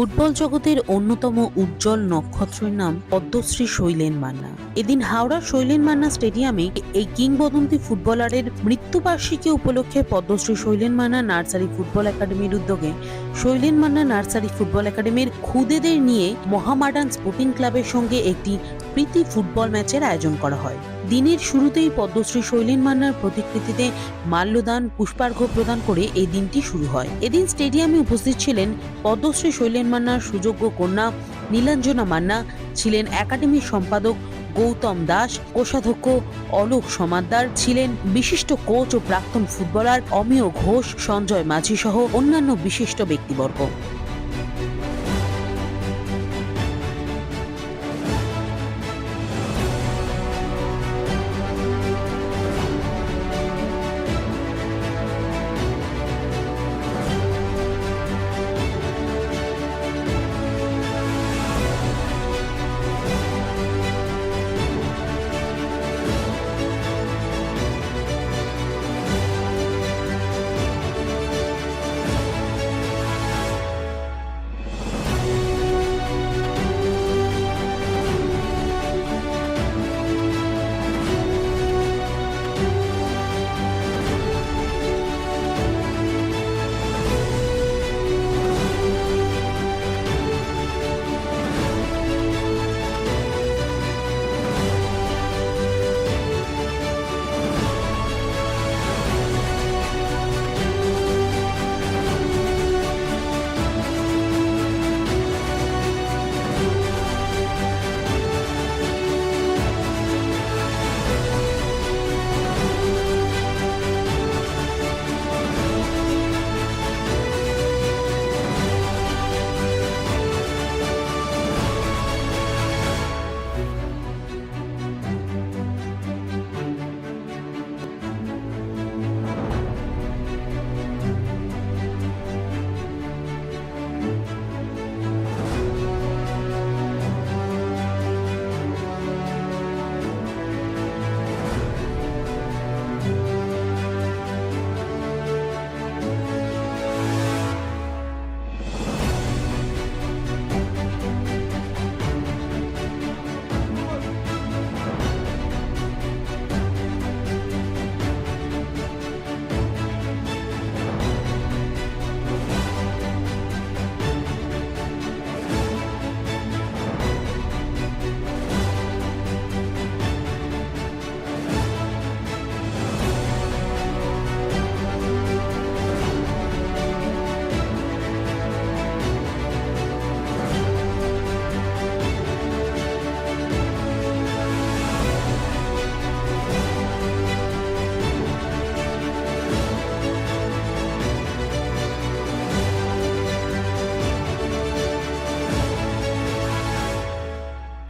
Football জগতের অন্যতম উজ্জ্বল নক্ষত্রের নাম পদ্মশ্রী শৈলেন মান্না। এদিন হাওড়া শৈলেন মান্না স্টেডিয়ামে এই কিংবদন্তি ফুটবলারের মৃত্যুবার্ষিকী উপলক্ষে পদ্মশ্রী শৈলেন মান্না নার্সারি ফুটবল একাডেমির উদ্যোগে শৈলেন মান্না নার্সারি ফুটবল একাডেমির খুদেদের নিয়ে মহামাডান স্পোর্টিং ক্লাবের সঙ্গে একটি প্রীতি ফুটবল ম্যাচের আয়োজন করা হয়। দিনের শুরুতেই পদ্মশ্রী শৈলেন মান্নার প্রতিকৃতিতে মাল্যদান, পুষ্পার্ঘ্য প্রদান করে এই দিনটি শুরু হয়। এদিন স্টেডিয়ামে উপস্থিত ছিলেন পদ্মশ্রী শৈলেন মান্নার সুযোগ্য কন্যা নীলাঞ্জনা মান্না, ছিলেন একাডেমির সম্পাদক গৌতম দাস, কোষাধ্যক্ষ অলোক সমাদ্দার, ছিলেন বিশিষ্ট কোচ ও প্রাক্তন ফুটবলার অমিয় ঘোষ, সঞ্জয় মাঝি সহ অন্যান্য বিশিষ্ট ব্যক্তিবর্গ।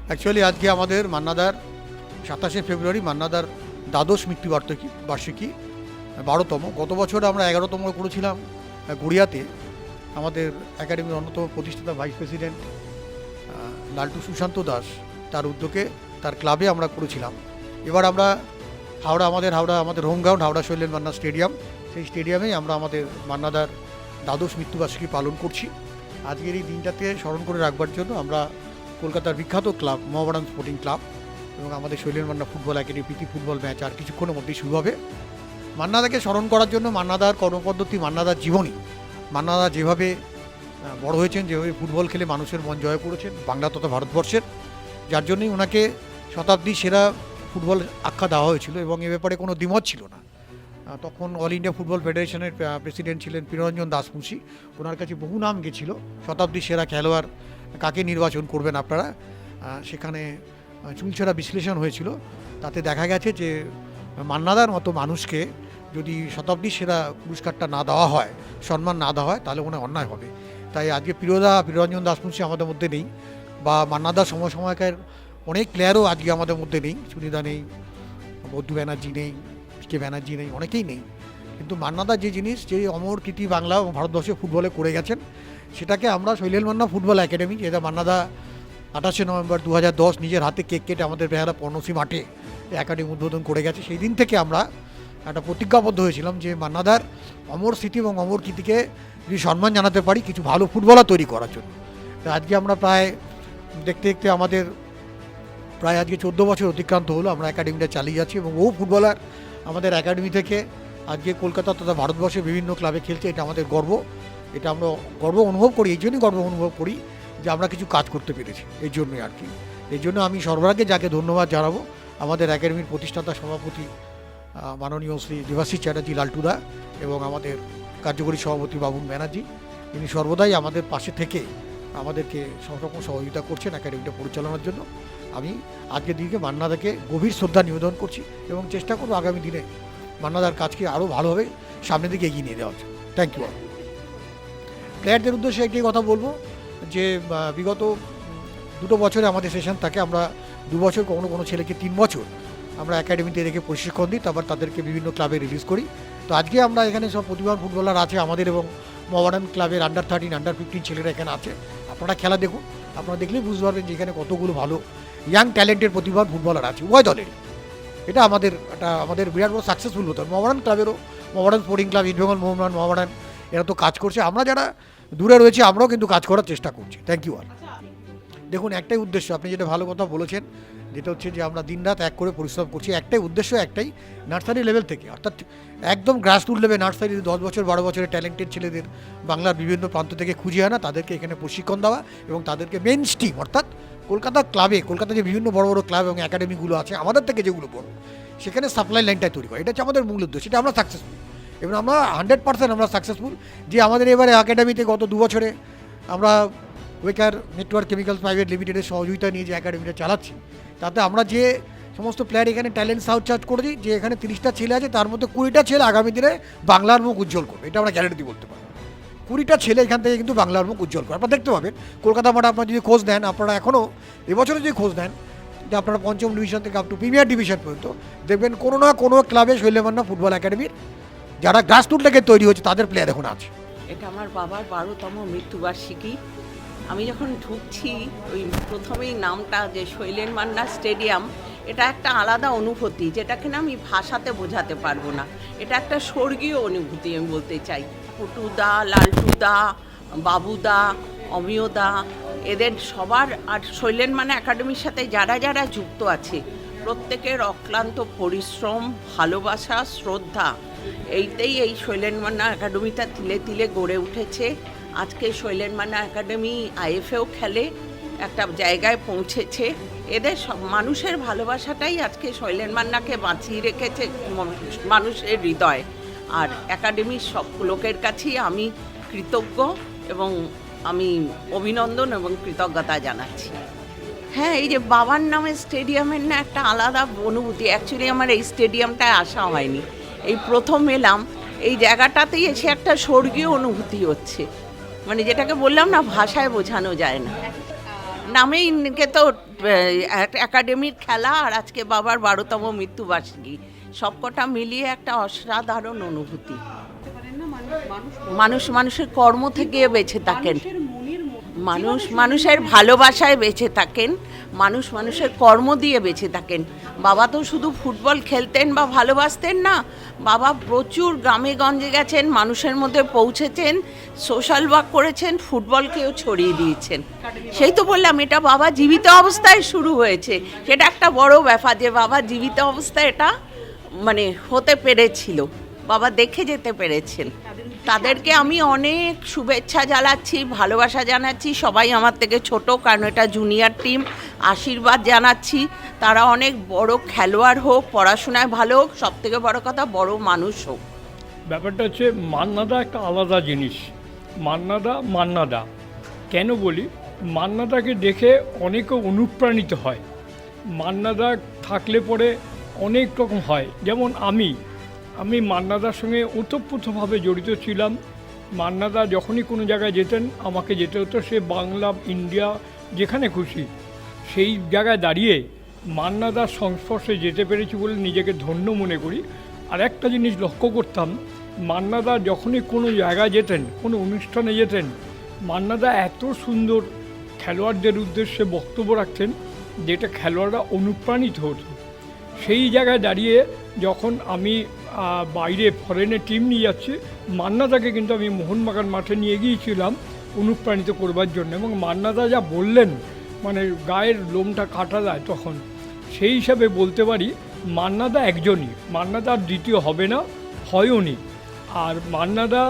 অ্যাকচুয়ালি আজকে আমাদের মান্নাদার সাতাশে ফেব্রুয়ারি মান্নাদার দ্বাদশ মৃত্যুবার্ষিকী বার্ষিকী, বারোতম। গত বছর আমরা এগারোতম করেছিলাম, গড়িয়াতে আমাদের একাডেমির অন্যতম প্রতিষ্ঠাতা ভাইস প্রেসিডেন্ট লালটু সুশান্ত দাস তার উদ্যোগে তার ক্লাবে আমরা করেছিলাম। এবার আমরা হাওড়া, আমাদের হাওড়া, আমাদের home ground Howrah Sailen Manna stadium, সেই স্টেডিয়ামেই আমরা আমাদের মান্নাদার দ্বাদশ মৃত্যুবার্ষিকী পালন করছি। আজকের এই দিনটাতে স্মরণ করে রাখবার জন্য আমরা কলকাতার বিখ্যাত ক্লাব মোহামেডান স্পোর্টিং ক্লাব এবং আমাদের শৈলেন মান্না ফুটবল একাডেমি প্রীতি ফুটবল ম্যাচ আর কিছুক্ষণের মধ্যেই শুরু হবে। মান্নাদাকে স্মরণ করার জন্য মান্নাদার কর্মপদ্ধতি, মান্নাদার জীবনী। মান্নাদা যেভাবে বড় হয়েছেন, যেভাবে ফুটবল খেলে মানুষের মন জয় করেছেন, বাংলা তথা ভারতবর্ষের। যার জন্যই ওনাকে শতাব্দী সেরা ফুটবল আখ্যা দেওয়া হয়েছিল এবং এ ব্যাপারে কোনো দ্বিমত ছিল না। তখন অল ইন্ডিয়া ফুটবল ফেডারেশনের প্রেসিডেন্ট ছিলেন প্রিয়রঞ্জন দাসমুন্সি ওনার কাছে বহু নাম গেছিল শতাব্দী সেরা খেলোয়াড় কাকে নির্বাচন করবেন আপনারা? সেখানে আহ, চুলছেরা বিশ্লেষণ হয়েছিল। তাতে দেখা গেছে যে মান্নাদার মতো মানুষকে যদি শতাব্দী সেরা পুরস্কারটা না দেওয়া হয় সম্মান না দেওয়া হয় তাহলে মনে অন্যায় হবে। তাই আজকে প্রিয়দা প্রিয়রঞ্জন দাসমুন্সি আমাদের মধ্যে নেই বা মান্নাদার সমসময়কার অনেক প্লেয়ারও আজকে আমাদের মধ্যে নেই। সুনিদা নেই বৌদ্ধ ব্যানার্জি নেই কে ব্যানার্জি নেই অনেকেই নেই। কিন্তু মান্নাদা যে জিনিস যে অমর কীর্তি বাংলা এবং ভারতবর্ষে ফুটবলে করে গেছেন সেটাকে আমরা শৈলেল মান্না ফুটবল একাডেমি, যেটা মান্নাদা আঠাশে নভেম্বর দু হাজার দশ নিজের হাতে কেক কেটে আমাদের বেহারা পর্ণসী মাঠে একাডেমি উদ্বোধন করে গেছে। সেই দিন থেকে আমরা একটা প্রতিজ্ঞাবদ্ধ হয়েছিলাম যে মান্নাদার অমর স্মৃতি এবং অমর কীর্তিকে যদি সম্মান জানাতে পারি কিছু ভালো ফুটবলার তৈরি করার জন্য। আজকে আমরা প্রায় দেখতে দেখতে আমাদের প্রায় আজকে চোদ্দ বছর অতিক্রান্ত হলো, আমরা একাডেমিটা চালিয়ে যাচ্ছি এবং বহু ফুটবলার আমাদের একাডেমি থেকে আজকে কলকাতা তথা ভারতবর্ষের বিভিন্ন ক্লাবে খেলছে, এটা আমাদের গর্ব। এটা আমরা গর্ব অনুভব করি, এই জন্যই গর্ব অনুভব করি যে আমরা কিছু কাজ করতে পেরেছি, এই জন্যই আর কি। এই জন্য আমি সর্বাগে যাকে ধন্যবাদ জানাব, আমাদের একাডেমির প্রতিষ্ঠাতা সভাপতি মাননীয় শ্রী দেবাশিস চ্যাটার্জি লালটুদা এবং আমাদের কার্যকরী সভাপতি বাবুন ব্যানার্জি তিনি সর্বদাই আমাদের পাশে থেকে আমাদেরকে সব রকম সহযোগিতা করছেন একাডেমিটা পরিচালনার জন্য। আমি আজকের দিনকে মান্নাদাকে গভীর শ্রদ্ধা নিবেদন করছি এবং চেষ্টা করব আগামী দিনে মান্নাদার কাজকে আরও ভালোভাবে সামনের দিকে এগিয়ে নিয়ে যাওয়ার। জন্য থ্যাংক ইউ প্লেয়ারদের উদ্দেশ্যে একটি কথা বলব যে বিগত দুটো বছরে আমাদের সেশন থাকে, আমরা দু বছর কোনো কোনো ছেলেকে তিন বছর আমরা একাডেমিতে রেখে প্রশিক্ষণ দিই, তারপর তাদেরকে বিভিন্ন ক্লাবে রিলিজ করি। তো আজকে আমরা এখানে সব প্রতিভাবান ফুটবলার আছে আমাদের এবং মডার্ন ক্লাবের আন্ডার থার্টিন আন্ডার ফিফটিন ছেলেরা এখানে আছে। আপনারা খেলা দেখুন, আপনারা দেখলেই বুঝতে পারবেন যে এখানে কতগুলো ভালো ইয়াং ট্যালেন্টেড প্রতিভাবান ফুটবলার আছে উভয় দলের এটা আমাদের একটা আমাদের বিরাট বড় সাকসেসফুল হতো মহারান ক্লাবেরও মহারান স্পোর্টিং ক্লাব ইস্টবেঙ্গল মোহামেডান মহারান এরা তো কাজ করছে। আমরা যারা দূরে রয়েছে, আমরাও কিন্তু কাজ করার চেষ্টা করছি। থ্যাংক ইউ অল দেখুন, একটাই উদ্দেশ্য, আপনি যেটা ভালো কথা বলেছেন, যেটা হচ্ছে যে আমরা দিনরাত এক করে পরিশ্রম করছি। একটাই উদ্দেশ্য, একটাই নার্সারি লেভেল থেকে। অর্থাৎ একদম গ্রাস গ্রাসরুট লেভেল নার্সারি দশ বছর, বারো বছরের ট্যালেন্টেড ছেলেদের বাংলার বিভিন্ন প্রান্ত থেকে খুঁজে আনা, তাদেরকে এখানে প্রশিক্ষণ দেওয়া এবং তাদেরকে মেন স্ট্রিম অর্থাৎ কলকাতা ক্লাবে কলকাতা যে বিভিন্ন বড় বড় ক্লাব এবং একাডেমিগুলো আছে, আমাদের থেকে যেগুলো বড়, সেখানে সাপ্লাই লাইনটা তৈরি করা। এটা হচ্ছে আমাদের মূল উদ্দেশ্য, এটা আমরা সাকসেসফুল এবং আমরা হান্ড্রেড পার্সেন্ট আমরা সাকসেসফুল যে আমাদের এবারে একাডেমিতে গত দু বছরে আমরা ওয়েকার নেটওয়ার্ক কেমিক্যালস প্রাইভেট লিমিটেডের সহযোগিতা নিয়ে যে একাডেমিটা চালাচ্ছি, তাতে আমরা যে সমস্ত প্লেয়ার এখানে ট্যালেন্ট সাউট চার্জ করেছি, যে এখানে তিরিশটা ছেলে আছে, তার মধ্যে কুড়িটা ছেলে আগামী দিনে বাংলার মুখ উজ্জ্বল করবে। এটা আমরা গ্যারেন্টি বলতে পারি। কুড়িটা ছেলে এখান থেকে কিন্তু বাংলার মুখ উজ্জ্বল করে আপনারা দেখতে পাবেন, কলকাতা মাঠে আপনারা যদি খোঁজ নেন, আপনারা এখনও এবছরে যদি খোঁজ নেন, যে আপনারা পঞ্চম ডিভিশন থেকে আপ টু প্রিমিয়ার ডিভিশন পর্যন্ত, দেখবেন কোনো না কোনো ক্লাবে শৈলেমান্না ফুটবল একাডেমির যারা গ্রাসরুট থেকে তৈরি হচ্ছে তাদের প্লেয়ার এখন আছে। এটা আমার বাবার বারোতম মৃত্যুবার্ষিকী। আমি যখন ঢুকছি, ওই প্রথমেই নামটা যে শৈলেন মান্না স্টেডিয়াম, এটা একটা আলাদা অনুভূতি, যেটাকে না আমি ভাষাতে বোঝাতে পারব না। এটা একটা স্বর্গীয় অনুভূতি, আমি বলতে চাই। পুটুদা, লালটুদা, বাবুদা, অমিয়দা, এদের সবার আর শৈলেন মানে একাডেমির সাথে যারা যারা যুক্ত আছে, প্রত্যেকের অক্লান্ত পরিশ্রম, ভালোবাসা, শ্রদ্ধা এইটাই এই শৈলেন মান্না একাডেমিটা তিলে তিলে গড়ে উঠেছে। আজকে শৈলেন মান্না একাডেমি আইএফএও খেলে একটা জায়গায় পৌঁছেছে। এদের সব মানুষের ভালোবাসাটাই আজকে শৈলেন মান্নাকে বাঁচিয়ে রেখেছে মানুষের হৃদয়। আর একাডেমির সব লোকের কাছেই আমি কৃতজ্ঞ এবং আমি অভিনন্দন এবং কৃতজ্ঞতা জানাচ্ছি। হ্যাঁ এই যে বাবার নামে স্টেডিয়ামের না একটা আলাদা অনুভূতি অ্যাকচুয়ালি আমার এই স্টেডিয়ামটায় আসা হয়নি। এই প্রথম এলাম এই জায়গাটাতেই এসে একটা স্বর্গীয় অনুভূতি হচ্ছে। মানে যেটাকে বললাম না ভাষায় বোঝানো যায় না। নামেই কে তো একাডেমির খেলা আর আজকে বাবার বারোতম মৃত্যুবার্ষিকী। সবকটা মিলিয়ে একটা অসাধারণ অনুভূতি। মানুষ মানুষের কর্ম থেকে বেঁচে থাকেন। মানুষ মানুষের ভালোবাসায় বেঁচে থাকেন। মানুষ মানুষের কর্ম দিয়ে বেঁচে থাকেন। বাবা তো শুধু ফুটবল খেলতেন বা ভালোবাসতেন না, বাবা প্রচুর গ্রামে গঞ্জে গেছেন, মানুষের মধ্যে পৌঁছেছেন সোশ্যাল ওয়ার্ক করেছেন, ফুটবলকেও ছড়িয়ে দিয়েছেন। সেই তো বললাম, এটা বাবা জীবিত অবস্থায় শুরু হয়েছে। সেটা একটা বড় ব্যাপার যে বাবা জীবিত অবস্থায় এটা মানে হতে পেরেছিল। বাবা দেখে যেতে পেরেছেন। তাদেরকে আমি অনেক শুভেচ্ছা জানাচ্ছি, ভালোবাসা জানাচ্ছি। সবাই আমার থেকে ছোট, কারণ এটা জুনিয়র টিম আশীর্বাদ জানাচ্ছি। তারা অনেক বড় খেলোয়াড় হোক, পড়াশোনায় ভালো হোক সব থেকে বড় কথা বড় মানুষ হোক। ব্যাপারটা হচ্ছে, মান্নাদা একটা আলাদা জিনিস। মান্নাদা মান্নাদা। কেন বলি? মান্নাদাকে দেখে অনেকে অনুপ্রাণিত হয়। মান্নাদা থাকলে পরে অনেক রকম হয়। যেমন আমি আমি মান্নাদার সঙ্গে ওতপ্রোতভাবে জড়িত ছিলাম। মান্নাদা যখনই কোনো জায়গায় যেতেন, আমাকে যেতে হতো সে বাংলা, ইন্ডিয়া, যেখানে খুশি। সেই জায়গায় দাঁড়িয়ে মান্নাদার সংস্পর্শে যেতে পেরেছি বলে নিজেকে ধন্য মনে করি। আর একটা জিনিস লক্ষ্য করতাম, মান্নাদা যখনই কোনো জায়গায় যেতেন, কোনো অনুষ্ঠানে যেতেন, মান্নাদা এত সুন্দর খেলোয়াড়দের উদ্দেশ্যে বক্তব্য রাখতেন যেটা খেলোয়াড়রা অনুপ্রাণিত হতো। সেই জায়গায় দাঁড়িয়ে যখন আমি বাইরে ফরেনে টিম নিয়ে যাচ্ছি। মান্নাদাকে কিন্তু আমি মোহনবাগান মাঠে নিয়ে গিয়েছিলাম অনুপ্রাণিত করবার জন্য এবং মান্নাদা যা বললেন মানে গায়ের লোমটা কাটা যায় তখন, সেই হিসাবে বলতে পারি মান্নাদা একজনই। মান্নাদা আর দ্বিতীয় হবে না হয়ও নি আর মান্নাদা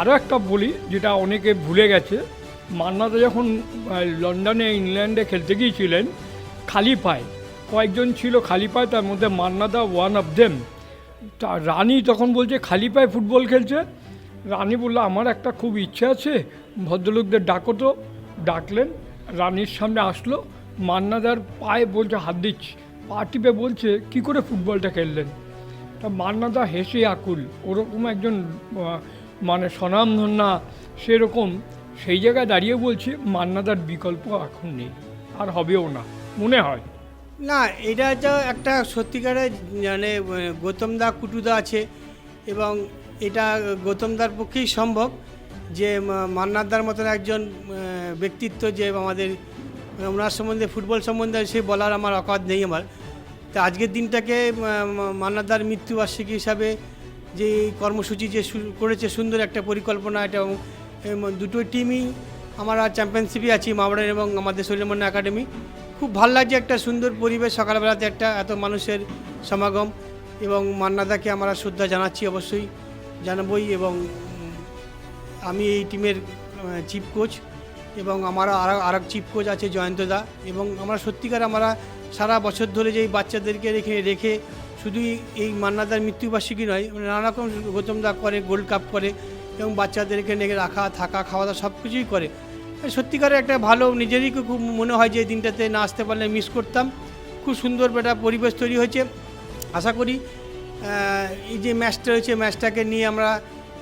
আরও একটা বলি, যেটা অনেকে ভুলে গেছে, মান্নাদা যখন লন্ডনে, ইংল্যান্ডে খেলতে গিয়েছিলেন, খালি পায়, কয়েকজন ছিল খালি পায়, তার মধ্যে মান্নাদা ওয়ান অফ দেম রানী তখন বলছে খালি পায়ে ফুটবল খেলছে, রানী বলল, আমার একটা খুব ইচ্ছা আছে, ভদ্রলোকদের ডাকো তো। ডাকলেন, রানীর সামনে আসলো, মান্নাদার পায়ে বলছে, হাত দিচ্ছি। পা টিপে বলছে, কী করে ফুটবলটা খেললেন? তা মান্নাদা হেসে আকুল, ওরকম একজন মানে স্বনামধন্যা সেরকম? সেই জায়গায় দাঁড়িয়ে বলছি, মান্নাদার বিকল্প এখন নেই, আর হবেও না। মনে হয়। না এটা তো একটা সত্যিকারের মানে গৌতম দা কুটুদা আছে এবং এটা গৌতম দার পক্ষেই সম্ভব যে মা- মান্নাদার মতন একজন ব্যক্তিত্ব যে আমাদের ওনার সম্বন্ধে ফুটবল সম্বন্ধে সে বলার আমার অকাত নেই আমার। তা আজকের দিনটাকে আহ, মা- মান্নাদার মৃত্যুবার্ষিকী হিসাবে যে কর্মসূচি যে করেছে সুন্দর একটা পরিকল্পনা এটা দুটো টিমই আমরা চ্যাম্পিয়নশিপই আছি মামরান এবং আমাদের সলিমন একাডেমি। খুব ভালো লাগছে একটা সুন্দর পরিবেশ সকালবেলাতে একটা এত মানুষের সমাগম এবং মান্নাদাকে আমরা শ্রদ্ধা জানাচ্ছি অবশ্যই, জানাবই এবং আমি এই টিমের চিফ কোচ এবং আমার আর আর চিফ কোচ আছে জয়ন্তদা এবং আমরা সত্যিকার আমরা সারা বছর ধরে যে এই বাচ্চাদেরকে রেখে রেখে শুধু এই মান্নাদার মৃত্যুবার্ষিকী নয় নানা রকম গৌতম দা করে, গোল্ড কাপ করে এবং বাচ্চাদেরকে নিয়ে রাখা, থাকা, খাওয়া দাওয়া সব কিছুই করে। সত্যিকারের একটা ভালো, নিজেরই খুব মনে হয় যে দিনটাতে না আসতে পারলে মিস করতাম। খুব সুন্দর একটা পরিবেশ তৈরি হয়েছে। আশা করি এই যে ম্যাচটা রয়েছে ম্যাচটাকে নিয়ে আমরা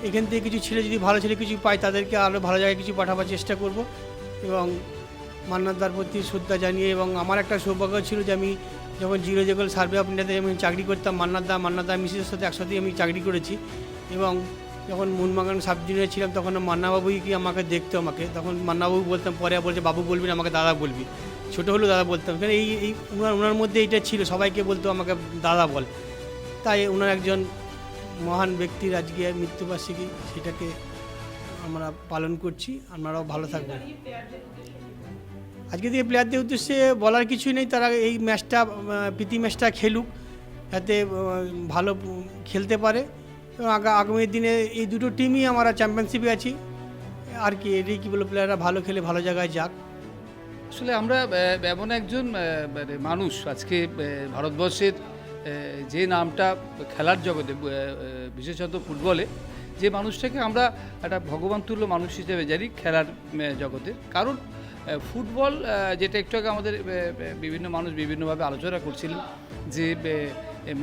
এখান থেকে কিছু ছেলে যদি ভালো ছেলে কিছু পাই তাদেরকে আরও ভালো জায়গায় কিছু পাঠাবার চেষ্টা করব। এবং মান্নাদার প্রতি শ্রদ্ধা জানিয়ে এবং আমার একটা সৌভাগ্য ছিল যে আমি যখন জিরো জেগল সার্ভে অফ ইন্ডিয়াতে আমি চাকরি করতাম মান্নাদা মান্নাদা মিসের সাথে একসাথেই আমি চাকরি করেছি। এবং যখন মুনমাগান সাব জুনিয়র ছিলাম, তখন মান্নাবাবুই কি আমাকে দেখতো আমাকে? তখন মান্নাবাবু বলতাম পরে বলছে, বাবু বলবি না, আমাকে দাদা বলবি। ছোটো হলেও দাদা বলতাম। কারণ এই এই ওনার ওনার মধ্যে এইটা ছিল, সবাইকে বলতো, আমাকে দাদা বল। তাই ওনার একজন মহান ব্যক্তির আজকে মৃত্যুবার্ষিকী, সেটাকে আমরা পালন করছি। আপনারাও ভালো থাকবেন। আজকে থেকে প্লেয়ারদের উদ্দেশ্যে বলার কিছুই নেই, তারা এই ম্যাচটা প্রীতি ম্যাচটা খেলুক, যাতে ভালো খেলতে পারে। আগামী দিনে এই দুটো টিমই আমরা চ্যাম্পিয়নশিপে আছি। আর কি, এটাই কী বলো প্লেয়াররা ভালো খেলে ভালো জায়গায় যাক। আসলে আমরা এমন একজন মানে মানুষ আজকে ভারতবর্ষের যে নামটা খেলার জগতে বিশেষত ফুটবলে, যে মানুষটাকে আমরা একটা ভগবান তুল্য মানুষ হিসেবে জানি খেলার জগতে। কারণ ফুটবল যেটা একটু আগে আমাদের বিভিন্ন মানুষ বিভিন্নভাবে আলোচনা করছিলেন যে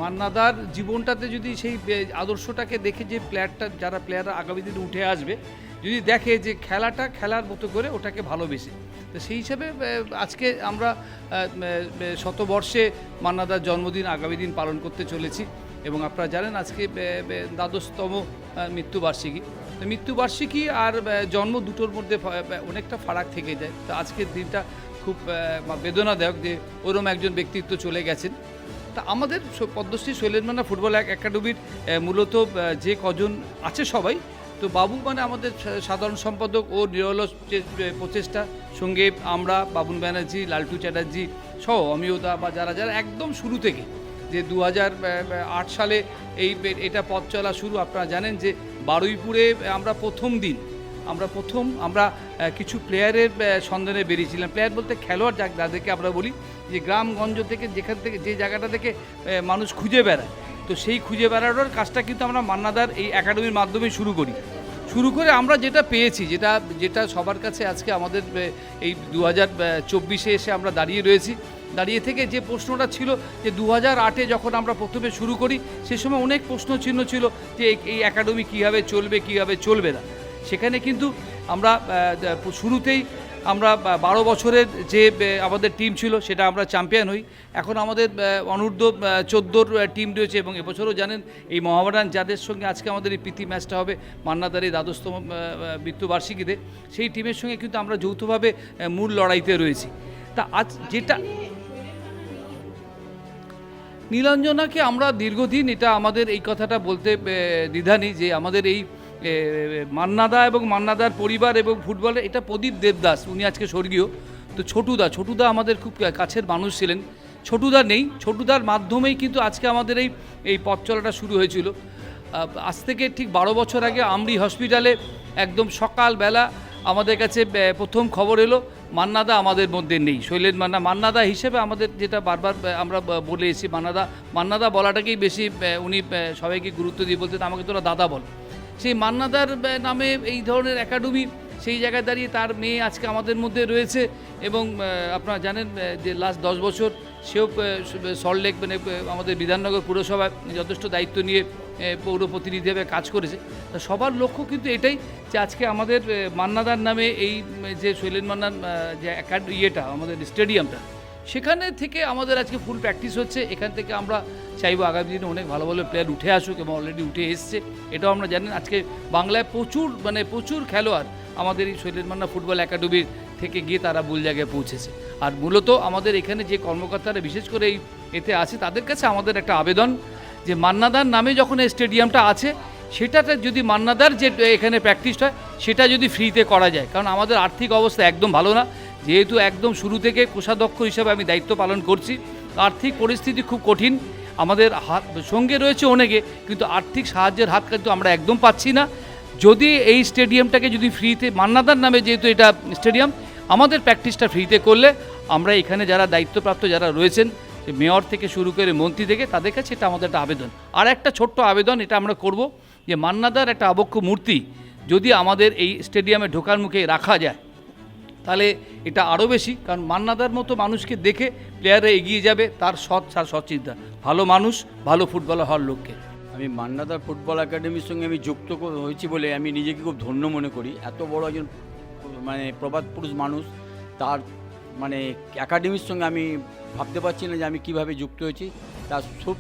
মান্নাদার জীবনটাতে যদি সেই আদর্শটাকে দেখে যে প্লেয়ারটা, যারা প্লেয়াররা আগামী দিনে উঠে আসবে, যদি দেখে যে খেলাটা খেলার মতো করে ওটাকে ভালোবেসে, তো সেই হিসাবে আজকে আমরা শতবর্ষে মান্নাদার জন্মদিন আগামী দিন পালন করতে চলেছি এবং আপনারা জানেন আজকে দ্বাদশতম মৃত্যুবার্ষিকী। তো মৃত্যুবার্ষিকী আর জন্ম দুটোর মধ্যে অনেকটা ফারাক থেকে যায়। তো আজকের দিনটা খুব বেদনাদায়ক যে ওরম একজন ব্যক্তিত্ব চলে গেছেন। তা আমাদের পদ্মশ্রী শৈলেন্দ্রনাথ ফুটবল এক- একাডেমির মূলত যে কজন আছে সবাই। তো বাবু মানে আমাদের সাধারণ সম্পাদক ও নিরলস প্রচেষ্টা সঙ্গে আমরা বাবুন ব্যানার্জি, লালটু চ্যাটার্জি সহ অমিয়তা বা যারা যারা একদম শুরু থেকে যে দু সালে এই এটা পথ চলা শুরু, আপনারা জানেন যে বারুইপুরে আমরা প্রথম দিন, আমরা প্রথম, আমরা কিছু প্লেয়ারের সন্ধানে বেরিয়েছিলাম। প্লেয়ার বলতে খেলোয়াড় যা যাদেরকে আমরা বলি। যে গ্রামগঞ্জ থেকে যেখান থেকে যে জায়গাটা থেকে মানুষ খুঁজে বেড়ায়। তো সেই খুঁজে বেড়ানোর কাজটা কিন্তু আমরা মান্নাদার এই একাডেমির মাধ্যমে শুরু করি। শুরু করে আমরা যেটা পেয়েছি, যেটা যেটা সবার কাছে আজকে আমাদের এই দু হাজার চব্বিশে এসে আমরা দাঁড়িয়ে রয়েছি। দাঁড়িয়ে থেকে যে প্রশ্নটা ছিল যে দু হাজার আটে যখন আমরা প্রথমে শুরু করি, সে সময় অনেক প্রশ্ন চিহ্ন ছিল যে এই- একাডেমি কীভাবে চলবে কীভাবে চলবে না। সেখানে কিন্তু আমরা শুরুতেই আমরা বারো বছরের যে আমাদের টিম ছিল সেটা আমরা চ্যাম্পিয়ন হই। এখন আমাদের অনূর্ধ্ব চোদ্দোর টিম রয়েছে এবং এবছরও জানেন, এই মহাবারান যাদের সঙ্গে আজকে আমাদের এই প্রীতি ম্যাচটা হবে মান্নাদার এই দ্বাদশতম মৃত্যুবার্ষিকীতে সেই টিমের সঙ্গে কিন্তু আমরা যৌথভাবে মূল লড়াইতে রয়েছি। তা আজ যেটা নীলাঞ্জনাকে আমরা দীর্ঘদিন এটা আমাদের এই কথাটা বলতে দ্বিধা যে আমাদের এই মান্নাদা এবং মান্নাদার পরিবার এবং ফুটবলে, এটা প্রদীপ দেবদাস, উনি আজকে স্বর্গীয়। তো ছোটুদা ছোটুদা আমাদের খুব কাছের মানুষ ছিলেন। ছোটুদা নেই, ছোটুদার মাধ্যমেই কিন্তু আজকে আমাদের এই এই পথ চলাটা শুরু হয়েছিল। আজ থেকে ঠিক বারো বছর আগে আমরি হসপিটালে একদম সকালবেলা আমাদের কাছে প্রথম খবর এলো, মান্নাদা আমাদের মধ্যে নেই। শৈলেন মান্না, মান্নাদা হিসেবে আমাদের যেটা বারবার আমরা বলে এসেছি, মান্নাদা মান্নাদা বলাটাকেই বেশি উনি সবাইকে গুরুত্ব দিয়ে বলতেন, আমাকে তোরা দাদা বল। সেই মান্নাদার নামে এই ধরনের একাডেমি সেই জায়গায় দাঁড়িয়ে তার মেয়ে আজকে আমাদের মধ্যে রয়েছে এবং আপনারা জানেন যে লাস্ট দশ বছর সেও সল্টলেক মানে আমাদের বিধাননগর পুরসভায় যথেষ্ট দায়িত্ব নিয়ে পৌর প্রতিনিধি হিসেবে কাজ করেছে। তা সবার লক্ষ্য কিন্তু এটাই যে আজকে আমাদের মান্নাদার নামে এই, যে শৈলেন মান্নার যে ইয়েটা, আমাদের স্টেডিয়ামটা সেখানে থেকে আমাদের আজকে ফুল প্র্যাকটিস হচ্ছে। এখান থেকে আমরা চাইব আগামী দিনে অনেক ভালো ভালো প্লেয়ার উঠে আসুক এবং অলরেডি উঠে এসছে। এটাও আমরা জানেন আজকে বাংলায় প্রচুর মানে প্রচুর খেলোয়াড় আমাদের এই শৈলেন মান্না ফুটবল একাডেমির থেকে গিয়ে তারা ভুল জায়গায় পৌঁছেছে। আর মূলত আমাদের এখানে যে কর্মকর্তারা বিশেষ করে এই এতে আছে, তাদের কাছে আমাদের একটা আবেদন যে মান্নাদার নামে যখন এই স্টেডিয়ামটা আছে, সেটাতে যদি মান্নাদার যে এখানে প্র্যাকটিসটা হয়, সেটা যদি ফ্রিতে করা যায়। কারণ আমাদের আর্থিক অবস্থা একদম ভালো না। যেহেতু একদম শুরু থেকে কোষাধ্যক্ষ হিসাবে আমি দায়িত্ব পালন করছি আর্থিক পরিস্থিতি খুব কঠিন। আমাদের হাত সঙ্গে রয়েছে অনেকে, কিন্তু আর্থিক সাহায্যের হাত কিন্তু আমরা একদম পাচ্ছি না। যদি এই স্টেডিয়ামটাকে যদি ফ্রিতে, মান্নাদার নামে যেহেতু এটা স্টেডিয়াম, আমাদের প্র্যাকটিসটা ফ্রিতে করলে আমরা এখানে যারা দায়িত্বপ্রাপ্ত যারা রয়েছেন মেয়র থেকে শুরু করে মন্ত্রী থেকে, তাদের কাছে এটা আমাদের একটা আবেদন। আর একটা ছোট্ট আবেদন, এটা আমরা করব যে মান্নাদার একটা আবক্ষ মূর্তি যদি আমাদের এই স্টেডিয়ামে ঢোকার মুখে রাখা যায় তাহলে এটা আরও বেশি, কারণ মান্নাদার মতো মানুষকে দেখে প্লেয়াররা এগিয়ে যাবে, তার সৎ আর সচিন্তা ভালো মানুষ, ভালো ফুটবলার হওয়ার লক্ষ্যে। আমি মান্নাদার ফুটবল একাডেমির সঙ্গে আমি যুক্ত হয়েছি বলে আমি নিজেকে খুব ধন্য মনে করি। এত বড় একজন মানে প্রবাদ পুরুষ মানুষ, তার মানে একাডেমির সঙ্গে আমি ভাবতে পারছি না যে আমি কীভাবে যুক্ত হয়েছি। তার খুব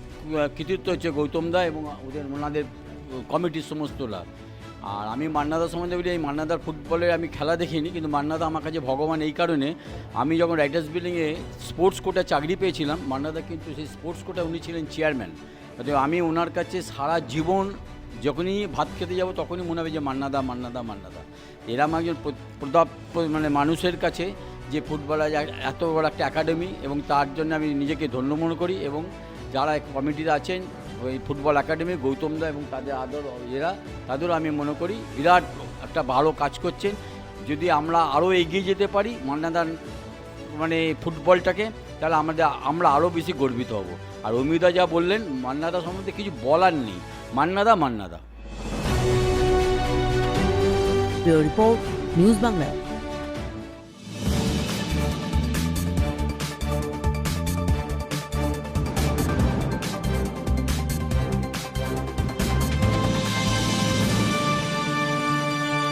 কৃতিত্ব হচ্ছে গৌতম দা এবং ওদের ওনাদের কমিটির সমস্ত লাভ আর আমি মান্নাদা সম্বন্ধে বলি, এই মান্নাদার ফুটবলে আমি খেলা দেখিনি, কিন্তু মান্নাদা আমার কাছে ভগবান এই কারণে আমি যখন রাইটার্স বিল্ডিংয়ে স্পোর্টস কোটা চাকরি পেয়েছিলাম, মান্নাদা কিন্তু সেই স্পোর্টস কোটা উনি ছিলেন চেয়ারম্যান। আমি ওনার কাছে সারা জীবন যখনই ভাত খেতে যাব তখনই মনে হবে যে মান্নাদা মান্নাদা মান্নাদা। এরম একজন প্র- প্রতাপ মানে মানুষের কাছে যে ফুটবলার এত বড় একটা একাডেমি এবং তার জন্য আমি নিজেকে ধন্য মনে করি এবং যারা কমিটিতে আছেন ওই ফুটবল একাডেমি গৌতমদা এবং তাদের আদর, এরা, তাদেরও আমি মনে করি বিরাট একটা ভালো কাজ করছেন। যদি আমরা আরও এগিয়ে যেতে পারি মান্নাদার মানে ফুটবলটাকে, তাহলে আমাদের, আমরা আরও বেশি গর্বিত হব। আর অমিতা যা বললেন, মান্নাদা সম্বন্ধে কিছু বলার নেই। মান্নাদা মান্নাদা। Report, news Bangla